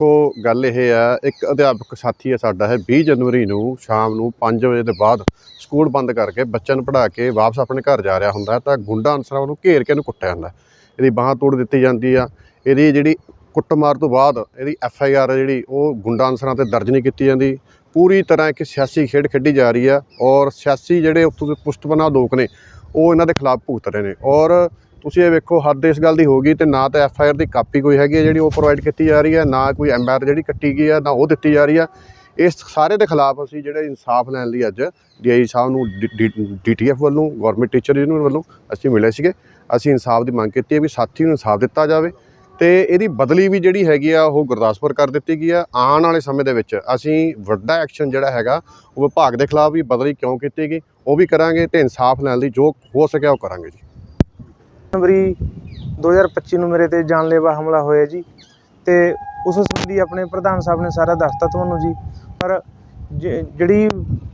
ਦੇਖੋ, ਗੱਲ ਇਹ ਹੈ ਇੱਕ ਅਧਿਆਪਕ ਸਾਥੀ ਹੈ ਸਾਡਾ ਹੈ 20 ਜਨਵਰੀ ਨੂੰ ਸ਼ਾਮ ਨੂੰ 5 ਵਜੇ ਦੇ ਬਾਅਦ ਸਕੂਲ ਬੰਦ ਕਰਕੇ ਬੱਚਿਆਂ ਨੂੰ ਪੜ੍ਹਾ ਕੇ ਵਾਪਸ ਆਪਣੇ ਘਰ ਜਾ ਰਿਹਾ ਹੁੰਦਾ ਤਾਂ ਗੁੰਡਾ ਅਨਸਰਾਂ ਉਹਨੂੰ ਘੇਰ ਕੇ ਉਹਨੂੰ ਕੁੱਟਿਆ ਜਾਂਦਾ ਇਹਦੀ ਬਾਹ ਤੋੜ ਦਿੱਤੀ ਜਾਂਦੀ ਆ। ਇਹਦੀ ਜਿਹੜੀ ਕੁੱਟਮਾਰ ਤੋਂ ਬਾਅਦ ਇਹਦੀ ਐਫ ਆਈ ਆਰ ਜਿਹੜੀ, ਉਹ ਗੁੰਡਾ ਅਨਸਰਾਂ ਤੇ ਦਰਜ ਨਹੀਂ ਕੀਤੀ ਜਾਂਦੀ। ਪੂਰੀ ਤਰ੍ਹਾਂ ਇੱਕ ਸਿਆਸੀ ਖੇਡ ਖੇਡੀ ਜਾ ਰਹੀ ਆ ਔਰ ਸਿਆਸੀ ਜਿਹੜੇ ਉੱਥੋਂ ਦੇ ਪੁਸ਼ਤਬਨਾ ਲੋਕ ਨੇ, ਉਹ ਇਹਨਾਂ ਦੇ ਖਿਲਾਫ ਭੁਗਤ ਰਹੇ ਨੇ ਔਰ ਤੁਸੀਂ ਇਹ ਵੇਖੋ ਹੱਦ ਇਸ ਗੱਲ ਦੀ ਹੋ ਗਈ ਤੇ ਨਾ ਤਾਂ ਐਫ ਆਈ ਆਰ ਦੀ ਕਾਪੀ ਕੋਈ ਹੈਗੀ ਹੈ ਜਿਹੜੀ ਉਹ ਪ੍ਰੋਵਾਈਡ ਕੀਤੀ ਜਾ ਰਹੀ ਹੈ ਨਾ ਕੋਈ ਐਮ ਆਰ ਜਿਹੜੀ ਕੱਟੀ ਗਈ ਹੈ ਨਾ ਉਹ ਦਿੱਤੀ ਜਾ ਰਹੀ ਹੈ ਇਸ ਸਾਰੇ ਦੇ ਖਿਲਾਫ ਅਸੀਂ ਜਿਹੜੇ ਇਨਸਾਫ ਲੈਣ ਲਈ ਅੱਜ ਡੀਆਈ ਸਾਹਿਬ ਨੂੰ ਡੀਟੀਐਫ ਵੱਲੋਂ ਗਵਰਨਮੈਂਟ ਟੀਚਰ ਯੂਨੀਅਨ ਵੱਲੋਂ ਅਸੀਂ ਮਿਲੇ ਸੀਗੇ। ਅਸੀਂ ਇਨਸਾਫ ਦੀ ਮੰਗ ਕੀਤੀ ਹੈ ਵੀ ਸਾਥੀ ਨੂੰ ਇਨਸਾਫ ਦਿੱਤਾ ਜਾਵੇ ਤੇ ਇਹਦੀ ਬਦਲੀ ਵੀ ਜਿਹੜੀ ਹੈਗੀ ਆ, ਉਹ ਗੁਰਦਾਸਪੁਰ ਕਰ ਦਿੱਤੀ ਗਈ ਆ। ਆਉਣ ਵਾਲੇ ਸਮੇਂ ਦੇ ਵਿੱਚ ਅਸੀਂ ਵੱਡਾ ਐਕਸ਼ਨ ਜਿਹੜਾ ਹੈਗਾ, ਉਹ ਵਿਭਾਗ ਦੇ ਖਿਲਾਫ ਵੀ ਬਦਲੀ ਕਿਉਂ ਕੀਤੀ ਗਈ, ਉਹ ਵੀ ਕਰਾਂਗੇ ਤੇ ਇਨਸਾਫ ਲੈਣ ਲਈ ਜੋ ਹੋ ਸਕਿਆ ਉਹ ਕਰਾਂਗੇ ਜੀ। ਜਨਵਰੀ 2025 ਨੂੰ ਮੇਰੇ ਤੇ ਜਾਨਲੇਵਾ ਹਮਲਾ ਹੋਇਆ ਜੀ। ਤੇ ਉਸ ਸੰਬੰਧੀ ਆਪਣੇ ਪ੍ਰਧਾਨ ਸਾਹਿਬ ਨੇ ਸਾਰਾ ਦੱਸਤਾ ਤੁਹਾਨੂੰ ਜੀ। ਪਰ ਜਿਹੜੀ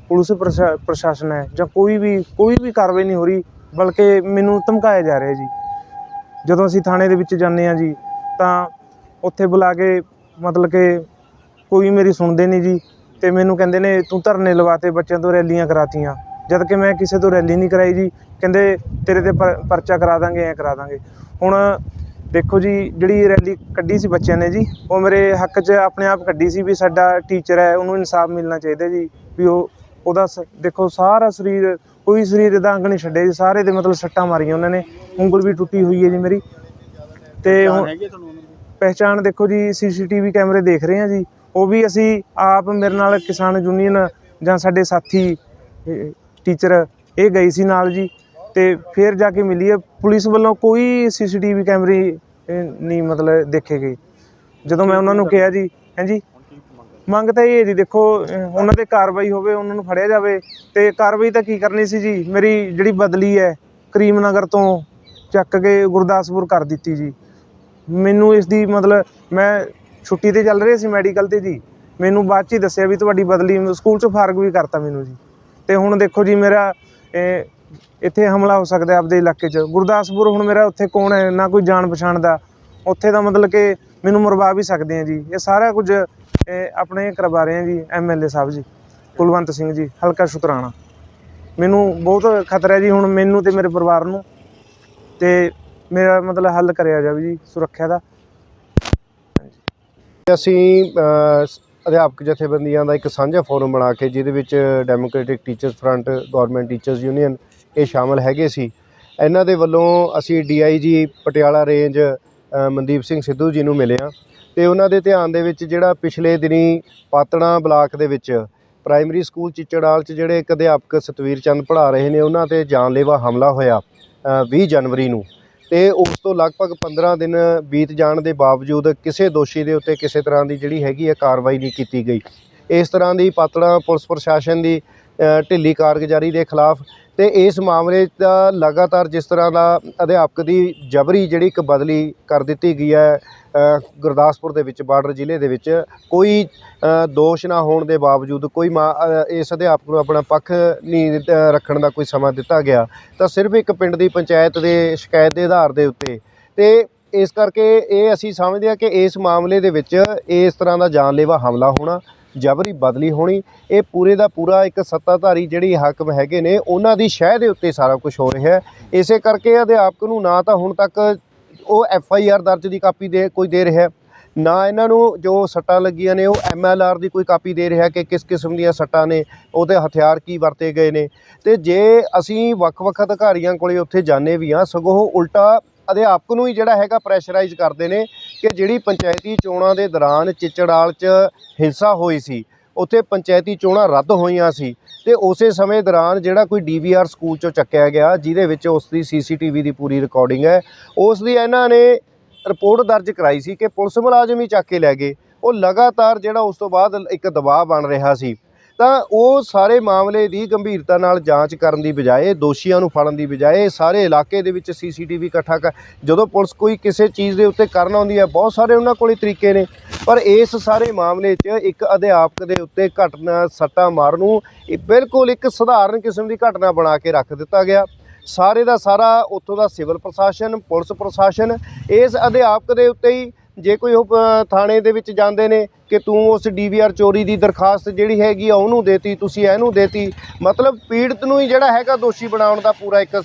ਪੁਲਿਸ ਪ੍ਰਸ਼ਾ- ਪ੍ਰਸ਼ਾਸਨ ਹੈ ਜਾਂ ਕੋਈ ਵੀ ਕੋਈ ਵੀ ਕਾਰਵਾਈ ਨਹੀਂ ਹੋ ਰਹੀ, ਬਲਕਿ ਮੈਨੂੰ ਧਮਕਾਇਆ ਜਾ ਰਿਹਾ ਜੀ। ਜਦੋਂ ਅਸੀਂ ਥਾਣੇ ਦੇ ਵਿੱਚ ਜਾਂਦੇ ਹਾਂ ਜੀ, ਤਾਂ ਉੱਥੇ ਬੁਲਾ ਕੇ ਮਤਲਬ ਕਿ ਕੋਈ ਮੇਰੀ ਸੁਣਦੇ ਨਹੀਂ ਜੀ। ਤੇ ਮੈਨੂੰ ਕਹਿੰਦੇ ਨੇ, ਤੂੰ ਧਰਨੇ ਲਵਾਤੇ ਬੱਚਿਆਂ ਤੋਂ ਰੈਲੀਆਂ ਕਰਾਤੀਆਂ। ਜਦ ਕਿ ਮੈਂ ਕਿਸੇ ਤੋਂ ਰੈਲੀ ਨਹੀਂ ਕਰਾਈ ਜੀ। ਕਹਿੰਦੇ ਤੇਰੇ ਤੇ ਪਰ- ਪਰਚਾ ਕਰਾ ਦਾਂਗੇ ਐ ਕਰਾ ਦਾਂਗੇ। ਹੁਣ ਦੇਖੋ ਜੀ ਜਿਹੜੀ ਰੈਲੀ ਕੱਢੀ ਸੀ ਬੱਚਿਆਂ ਨੇ ਜੀ ਉਹ ਮੇਰੇ ਹੱਕ 'ਚ ਆਪਣੇ ਆਪ ਕੱਢੀ ਸੀ ਵੀ ਸਾਡਾ ਟੀਚਰ ਹੈ ਉਹਨੂੰ ਇਨਸਾਫ ਮਿਲਣਾ ਚਾਹੀਦਾ ਜੀ ਵੀ ਉਹ ਉਹਦਾ ਸ- ਦੇਖੋ ਸਾਰਾ ਸਰੀਰ ਕੋਈ ਸਰੀਰ ਦਾ ਅੰਗ ਨਹੀਂ ਛੱਡਿਆ ਜੀ ਸਾਰੇ ਦੇ ਮਤਲਬ ਸੱਟਾਂ ਮਾਰੀਆਂ ਉਹਨਾਂ ਨੇ ਉਂਗਲ ਵੀ ਟੁੱਟੀ ਹੋਈ ਹੈ ਜੀ ਮੇਰੀ। ਤੇ ਹੁਣ ਪਹਿਚਾਣ ਦੇਖੋ ਜੀ ਸੀਸੀਟੀਵੀ ਕੈਮਰੇ ਦੇਖ ਰਹੇ ਹਾਂ ਜੀ ਉਹ ਵੀ ਅਸੀਂ ਆਪ ਮੇਰੇ ਨਾਲ ਕਿਸਾਨ ਯੂਨੀਅਨ ਜਾਂ ਸਾਡੇ ਸਾਥੀ ਟੀਚਰ ਇਹ ਗਈ ਸੀ ਨਾਲ ਜੀ ਤੇ ਫਿਰ ਜਾ ਕੇ ਮਿਲੀ ਹੈ। ਪੁਲਿਸ ਵੱਲੋਂ ਕੋਈ ਸੀਸੀਟੀਵੀ ਕੈਮਰੇ ਨਹੀਂ ਮਤਲਬ ਦੇਖੇ ਗਏ। ਜਦੋਂ ਮੈਂ ਉਹਨਾਂ ਨੂੰ ਕਿਹਾ ਜੀ, ਹਾਂਜੀ। ਮੰਗ ਤਾਂ ਇਹ ਹੈ ਜੀ, ਦੇਖੋ ਉਹਨਾਂ ਤੇ ਕਾਰਵਾਈ ਹੋਵੇ, ਉਹਨਾਂ ਨੂੰ ਫੜਿਆ ਜਾਵੇ। ਤੇ ਕਾਰਵਾਈ ਤਾਂ ਕੀ ਕਰਨੀ ਸੀ ਜੀ? ਮੇਰੀ ਜਿਹੜੀ ਬਦਲੀ ਹੈ ਕਰੀਮ ਨਗਰ ਤੋਂ ਚੱਕ ਕੇ ਗੁਰਦਾਸਪੁਰ ਕਰ ਦਿੱਤੀ ਜੀ। ਮੈਨੂੰ ਇਸ ਦੀ ਮਤਲਬ, ਮੈਂ ਛੁੱਟੀ ਤੇ ਚੱਲ ਰਿਹਾ ਸੀ ਮੈਡੀਕਲ ਤੇ ਜੀ। ਮੈਨੂੰ ਬਾਅਦ ਚ ਹੀ ਦੱਸਿਆ ਵੀ ਤੁਹਾਡੀ ਬਦਲੀ, ਸਕੂਲ ਚੋਂ ਫਾਰਗ ਵੀ ਕਰਤਾ ਮੈਨੂੰ ਜੀ। ਤੇ ਹੁਣ ਦੇਖੋ ਜੀ ਮੇਰਾ ਇਹ, ਇੱਥੇ ਹਮਲਾ ਹੋ ਸਕਦਾ ਆਪਦੇ ਇਲਾਕੇ 'ਚ। ਗੁਰਦਾਸਪੁਰ ਹੁਣ ਮੇਰਾ ਉੱਥੇ ਕੌਣ ਹੈ ਨਾ ਕੋਈ ਜਾਣ ਪਛਾਣ ਦਾ। ਉੱਥੇ ਦਾ ਮਤਲਬ ਕਿ ਮੈਨੂੰ ਮਰਵਾ ਵੀ ਸਕਦੇ ਆ ਜੀ। ਇਹ ਸਾਰਾ ਕੁਝ ਇਹ, ਆਪਣੇ ਕਰਵਾ ਰਹੇ ਆ ਜੀ ਐਮਐਲਏ ਸਾਹਿਬ ਜੀ ਕੁਲਵੰਤ ਸਿੰਘ ਜੀ ਹਲਕਾ ਸ਼ੁਤਰਾਣਾ। ਮੈਨੂੰ ਬਹੁਤ ਖਤਰਾ ਹੈ ਜੀ ਹੁਣ ਮੈਨੂੰ ਤੇ ਮੇਰੇ ਪਰਿਵਾਰ ਨੂੰ ਤੇ ਮੇਰਾ ਮਤਲਬ ਹੱਲ ਕਰਿਆ ਜਾਵੇ ਜੀ ਸੁਰੱਖਿਆ ਦਾ। ਅਸੀਂ ਅਧਿਆਪਕ ਜਥੇਬੰਦੀਆਂ ਦਾ ਇੱਕ ਸਾਂਝਾ ਫੋਰਮ ਬਣਾ ਕੇ ਜਿਹਦੇ ਵਿੱਚ democratic teachers front government teachers union ਇਹ ਸ਼ਾਮਲ ਹੈਗੇ ਸੀ। ਇਹਨਾਂ ਦੇ ਵੱਲੋਂ ਅਸੀਂ ਡੀਆਈਜੀ ਪਟਿਆਲਾ ਰੇਂਜ ਮਨਦੀਪ ਸਿੰਘ ਸਿੱਧੂ ਜੀ ਨੂੰ ਮਿਲੇ ਹਾਂ ਤੇ ਉਹਨਾਂ ਦੇ ਧਿਆਨ ਦੇ ਵਿੱਚ ਜਿਹੜਾ ਪਿਛਲੇ ਦਿਨੀ ਪਾਤਣਾ ਬਲਾਕ ਦੇ ਵਿੱਚ ਪ੍ਰਾਇਮਰੀ ਸਕੂਲ ਚਿੱਚੜਾਲ 'ਚ ਜਿਹੜੇ ਇੱਕ ਅਧਿਆਪਕ ਸਤਵੀਰ ਚੰਦ ਪੜ੍ਹਾ ਰਹੇ ਨੇ ਉਹਨਾਂ ਤੇ ਜਾਨਲੇਵਾ ਹਮਲਾ ਹੋਇਆ ਅ, 20 ਜਨਵਰੀ ਨੂੰ। ਤੇ ਉਸ ਤੋਂ ਲਗਭਗ 15 ਦਿਨ ਬੀਤ ਜਾਣ ਦੇ ਬਾਵਜੂਦ ਕਿਸੇ ਦੋਸ਼ੀ ਦੇ ਉੱਤੇ ਕਿਸੇ ਤਰ੍ਹਾਂ ਦੀ ਜਿਹੜੀ ਹੈਗੀ ਹੈ ਕਾਰਵਾਈ ਨਹੀਂ ਕੀਤੀ ਗਈ। ਇਸ ਤਰ੍ਹਾਂ ਦੀ ਪਾਤੜਾ ਪੁਲਿਸ ਪ੍ਰਸ਼ਾਸਨ ਦੀ ਢਿੱਲੀ ਕਾਰਗੁਜ਼ਾਰੀ ਦੇ ਖਿਲਾਫ ਤੇ ਇਸ ਮਾਮਲੇ ਦਾ ਲਗਾਤਾਰ ਜਿਸ ਤਰ੍ਹਾਂ ਦਾ ਅਧਿਆਪਕ ਦੀ ਜਬਰੀ ਜਿਹੜੀ ਇੱਕ ਬਦਲੀ ਕਰ ਦਿੱਤੀ ਗਈ ਹੈ ਗੁਰਦਾਸਪੁਰ ਦੇ ਵਿੱਚ, ਬਾਰਡਰ ਜ਼ਿਲ੍ਹੇ ਦੇ ਵਿੱਚ, ਕੋਈ ਦੋਸ਼ ਨਾ ਹੋਣ ਦੇ ਬਾਵਜੂਦ ਕੋਈ ਮਾ ਇਸ ਅਧਿਆਪਕ ਨੂੰ ਆਪਣਾ ਪੱਖ ਨਹੀਂ ਰੱਖਣ ਦਾ ਕੋਈ ਸਮਾਂ ਦਿੱਤਾ ਗਿਆ। ਤਾਂ ਸਿਰਫ ਇੱਕ ਪਿੰਡ ਦੀ ਪੰਚਾਇਤ ਦੇ ਸ਼ਿਕਾਇਤ ਦੇ ਆਧਾਰ ਦੇ ਉੱਤੇ। ਤੇ ਇਸ ਕਰਕੇ ਇਹ ਅਸੀਂ ਸਮਝਦੇ ਹਾਂ ਕਿ ਇਸ ਮਾਮਲੇ ਦੇ ਵਿੱਚ ਇਸ ਤਰ੍ਹਾਂ ਦਾ ਜਾਨਲੇਵਾ ਹਮਲਾ ਹੋਣਾ ਜਬਰੀ ਬਦਲੀ ਹੋਣੀ, ਇਹ ਪੂਰੇ ਦਾ ਪੂਰਾ ਇੱਕ ਸੱਤਾਧਾਰੀ ਜਿਹੜੀ ਹਾਕਮ ਹੈਗੇ ਨੇ, ਉਹਨਾਂ ਦੀ ਸ਼ਹਿ ਦੇ ਉੱਤੇ ਸਾਰਾ ਕੁਝ ਹੋ ਰਿਹਾ ਹੈ। ਇਸੇ ਕਰਕੇ ਅਧਿਆਪਕ ਨੂੰ ਨਾ ਤਾਂ ਹੁਣ ਤੱਕ ਉਹ ਐਫ ਆਈ ਆਰ ਦਰਜ ਦੀ ਕਾਪੀ ਦੇ ਕੋਈ ਦੇ ਰਿਹਾ ਨਾ ਇਹਨਾਂ ਨੂੰ ਜੋ ਸੱਟਾਂ ਲੱਗੀਆਂ ਨੇ, ਉਹ ਐਮ ਐਲ ਆਰ ਦੀ ਕੋਈ ਕਾਪੀ ਦੇ ਰਿਹਾ ਕਿ ਕਿਸ ਕਿਸਮ ਦੀਆਂ ਸੱਟਾਂ ਨੇ, ਉਹਦੇ ਹਥਿਆਰ ਕੀ ਵਰਤੇ ਗਏ ਨੇ। ਤੇ ਜੇ ਅਸੀਂ ਵੱਖ-ਵੱਖ ਅਧਿਕਾਰੀਆਂ ਕੋਲੇ ਉੱਥੇ ਜਾਂਦੇ ਵੀ ਹਾਂ, ਸਗੋਂ ਉਲਟਾ ਅਧਿਆਪਕ ਨੂੰ ਹੀ ਜਿਹੜਾ ਹੈਗਾ ਪ੍ਰੈਸ਼ਰਾਈਜ਼ ਕਰਦੇ ਨੇ ਕਿ ਜਿਹੜੀ ਪੰਚਾਇਤੀ ਚੋਣਾਂ ਦੇ ਦੌਰਾਨ ਚਿਚੜਾਲ 'ਚ ਹਿੰਸਾ ਹੋਈ ਸੀ, ਉੱਥੇ ਪੰਚਾਇਤੀ ਚੋਣਾਂ ਰੱਦ ਹੋਈਆਂ ਸੀ ਤੇ ਉਸੇ ਸਮੇਂ ਦੌਰਾਨ ਜਿਹੜਾ ਕੋਈ ਡੀਵੀਆਰ ਸਕੂਲ 'ਚੋਂ ਚੱਕਿਆ ਗਿਆ, ਜਿਹਦੇ ਵਿੱਚ ਉਸ ਦੀ ਸੀਸੀਟੀਵੀ ਦੀ ਪੂਰੀ ਰਿਕਾਰਡਿੰਗ ਹੈ ਉਸ ਦੀ ਇਹਨਾਂ ਨੇ ਰਿਪੋਰਟ ਦਰਜ ਕਰਾਈ ਸੀ ਕਿ ਪੁਲਿਸ ਮੁਲਾਜ਼ਮ ਹੀ ਚੱਕ ਕੇ ਲੈ ਗਏ, ਉਹ ਲਗਾਤਾਰ ਜਿਹੜਾ ਉਸ ਤੋਂ ਬਾਅਦ ਇੱਕ ਦਬਾਅ ਬਣ ਰਿਹਾ ਸੀ। ਤਾਂ ਉਹ ਸਾਰੇ ਮਾਮਲੇ ਦੀ ਗੰਭੀਰਤਾ ਨਾਲ ਜਾਂਚ ਕਰਨ ਦੀ ਬਜਾਏ, ਦੋਸ਼ੀਆਂ ਨੂੰ ਫੜਨ ਦੀ ਬਜਾਏ, ਸਾਰੇ ਇਲਾਕੇ ਦੇ ਵਿੱਚ ਸੀਸੀਟੀਵੀ ਇਕੱਠਾ ਕਰ, ਜਦੋਂ ਪੁਲਿਸ ਕੋਈ ਕਿਸੇ ਚੀਜ਼ ਦੇ ਉੱਤੇ ਕਰਨ ਆਉਂਦੀ ਹੈ, ਬਹੁਤ ਸਾਰੇ ਉਹਨਾਂ ਕੋਲੇ ਤਰੀਕੇ ਨੇ। ਪਰ ਇਸ ਸਾਰੇ ਮਾਮਲੇ 'ਚ ਇੱਕ ਅਧਿਆਪਕ ਦੇ ਉੱਤੇ ਘਟਨਾ, ਸੱਟਾ ਮਾਰਨ ਨੂੰ ਇਹ ਬਿਲਕੁਲ ਇੱਕ ਸਧਾਰਨ ਕਿਸਮ ਦੀ ਘਟਨਾ ਬਣਾ ਕੇ ਰੱਖ ਦਿੱਤਾ ਗਿਆ। ਸਾਰੇ ਦਾ ਸਾਰਾ ਉੱਥੋਂ ਦਾ ਸਿਵਲ ਪ੍ਰਸ਼ਾਸਨ, ਪੁਲਿਸ ਪ੍ਰਸ਼ਾਸਨ, ਇਸ ਅਧਿਆਪਕ ਦੇ ਉੱਤੇ ਹੀ ਜੇ ਕੋਈ ਉਹ ਅ, ਥਾਣੇ ਦੇ ਵਿੱਚ ਜਾਂਦੇ ਨੇ ਕਿ ਤੂੰ ਉਸ ਡੀਵੀਆਰ ਚੋਰੀ ਦੀ ਦਰਖਾਸਤ ਜਿਹੜੀ ਹੈਗੀ ਆ ਉਹਨੂੰ ਦੇਤੀ ਤੁਸੀਂ ਇਹਨੂੰ ਦੇਤੀ ਮਤਲਬ ਪੀੜਤ ਨੂੰ ਹੀ ਜਿਹੜਾ ਹੈਗਾ ਦੋਸ਼ੀ ਬਣਾਉਣ ਦਾ ਪੂਰਾ ਇੱਕ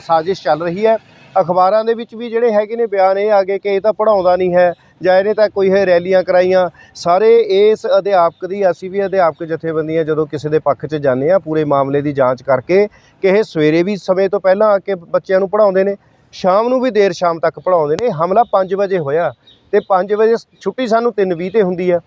ਸਾਜ਼ਿਸ਼ ਚੱਲ ਰਹੀ ਹੈ। ਅਖਬਾਰਾਂ ਦੇ ਵਿੱਚ ਵੀ ਜਿਹੜੇ ਹੈਗੇ ਨੇ ਬਿਆਨ ਇਹ ਆ ਗਏ ਕਿ ਇਹ ਤਾਂ ਪੜਾਉਂਦਾ ਨਹੀਂ ਹੈ ਜਾਂ ਇਹਨੇ ਤਾਂ ਕੋਈ ਇਹ ਰੈਲੀਆਂ ਕਰਾਈਆਂ। ਸਾਰੇ ਇਸ ਅਧਿਆਪਕ ਦੀ ਅਸੀਂ ਵੀ ਅਧਿਆਪਕ ਜਥੇਬੰਦੀਆਂ ਜਦੋਂ ਕਿਸੇ ਦੇ ਪੱਖ 'ਚ ਜਾਂਦੇ ਆ ਪੂਰੇ ਮਾਮਲੇ ਦੀ ਜਾਂਚ ਕਰਕੇ ਕਿ ਇਹ ਸਵੇਰੇ ਵੀ ਸਮੇਂ ਤੋਂ ਪਹਿਲਾਂ ਆ ਕੇ ਬੱਚਿਆਂ ਨੂੰ ਪੜਾਉਂਦੇ ਨੇ ਸ਼ਾਮ ਨੂੰ ਵੀ ਦੇਰ ਸ਼ਾਮ ਤੱਕ ਪੜਾਉਂਦੇ ਨੇ। ਹਮਲਾ 5 ਵਜੇ ਹੋਇਆ। ਤੇ 5 ਵਜੇ ਛੁੱਟੀ ਸਾਨੂੰ 3:20 ਤੇ ਹੁੰਦੀ ਆ।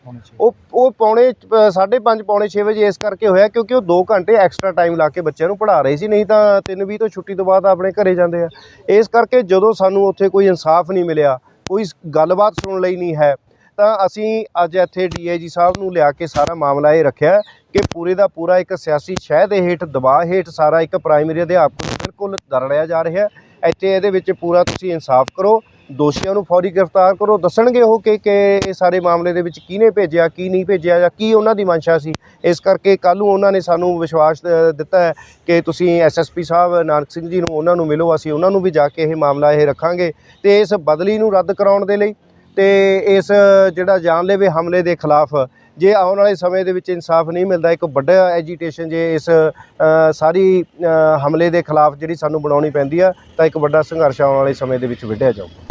ਉਹ ਉਹ ਪੌਣੇ 5:30 ਪੌਣੇ 6 ਵਜੇ ਇਸ ਕਰਕੇ ਹੋਇਆ ਕਿਉਂਕਿ ਉਹ 2 ਘੰਟੇ ਐਕਸਟਰਾ ਟਾਈਮ ਲਾ ਕੇ ਬੱਚਿਆਂ ਨੂੰ ਪੜ੍ਹਾ ਰਹੇ ਸੀ ਨਹੀਂ ਤਾਂ 3:20 ਤੋਂ ਛੁੱਟੀ ਤੋਂ ਬਾਅਦ ਆਪਣੇ ਘਰੇ ਜਾਂਦੇ ਆ। ਇਸ ਕਰਕੇ ਜਦੋਂ ਸਾਨੂੰ ਉੱਥੇ ਕੋਈ ਇਨਸਾਫ ਨਹੀਂ ਮਿਲਿਆ ਕੋਈ ਗੱਲਬਾਤ ਸੁਣਨ ਲਈ ਨਹੀਂ ਹੈ ਤਾਂ ਅਸੀਂ ਅੱਜ ਇੱਥੇ ਡੀਆਈਜੀ ਸਾਹਿਬ ਨੂੰ ਲਿਆ ਕੇ ਸਾਰਾ ਮਾਮਲਾ ਇਹ ਰੱਖਿਆ ਕਿ ਪੂਰੇ ਦਾ ਪੂਰਾ ਇੱਕ ਸਿਆਸੀ ਸ਼ਹਿ ਦੇ ਹੇਠ ਦਬਾਅ ਹੇਠ ਸਾਰਾ ਇੱਕ ਪ੍ਰਾਇਮਰੀ ਅਧਿਆਪਕ ਨੂੰ ਬਿਲਕੁਲ ਦਰੜਿਆ ਜਾ ਰਿਹਾ। ਹੈ ਇੱਥੇ ਇਹਦੇ ਵਿੱਚ ਪੂਰਾ ਤੁਸੀਂ ਇਨਸਾਫ ਕਰੋ ਦੋਸ਼ੀਆਂ ਨੂੰ ਫੌਰੀ ਗ੍ਰਿਫਤਾਰ ਕਰੋ, ਦੱਸਣਗੇ ਉਹ ਕਿ ਕਿ ਇਹ ਸਾਰੇ ਮਾਮਲੇ ਦੇ ਵਿੱਚ ਕਿਹਨੇ ਭੇਜਿਆ, ਕੀ ਨਹੀਂ ਭੇਜਿਆ ਜਾਂ ਕੀ ਉਹਨਾਂ ਦੀ ਮਨਸ਼ਾ ਸੀ। ਇਸ ਕਰਕੇ ਕੱਲ੍ਹ ਨੂੰ ਉਹਨਾਂ ਨੇ ਸਾਨੂੰ ਵਿਸ਼ਵਾਸ ਦਿੱਤਾ ਹੈ ਕਿ ਤੁਸੀਂ ਐਸਐਸਪੀ ਸਾਹਿਬ, ਨਾਨਕ ਸਿੰਘ ਜੀ ਨੂੰ ਉਹਨਾਂ ਨੂੰ ਮਿਲੋ, ਅਸੀਂ ਉਹਨਾਂ ਨੂੰ ਵੀ ਜਾ ਕੇ ਇਹ ਮਾਮਲਾ ਇਹ ਰੱਖਾਂਗੇ ਤੇ ਇਸ ਬਦਲੀ ਨੂੰ ਰੱਦ ਕਰਾਉਣ ਦੇ ਲਈ ਤੇ ਇਸ, ਜਿਹੜਾ ਜਾਨਲੇਵੇ ਹਮਲੇ ਦੇ ਖਿਲਾਫ ਜੇ ਆਉਣ ਵਾਲੇ ਸਮੇਂ ਦੇ ਵਿੱਚ ਇਨਸਾਫ ਨਹੀਂ ਮਿਲਦਾ, ਇੱਕ ਵੱਡਾ ਐਜੀਟੇਸ਼ਨ ਜੇ ਇਸ ਸਾਰੀ ਹਮਲੇ ਦੇ ਖਿਲਾਫ ਜਿਹੜੀ ਸਾਨੂੰ ਬਣਾਉਣੀ ਪੈਂਦੀ ਆ, ਤਾਂ ਇੱਕ ਵੱਡਾ ਸੰਘਰਸ਼ ਆਉਣ ਵਾਲੇ ਸਮੇਂ ਦੇ ਵਿੱਚ ਵਿੱਢਿਆ ਜਾਊਗਾ।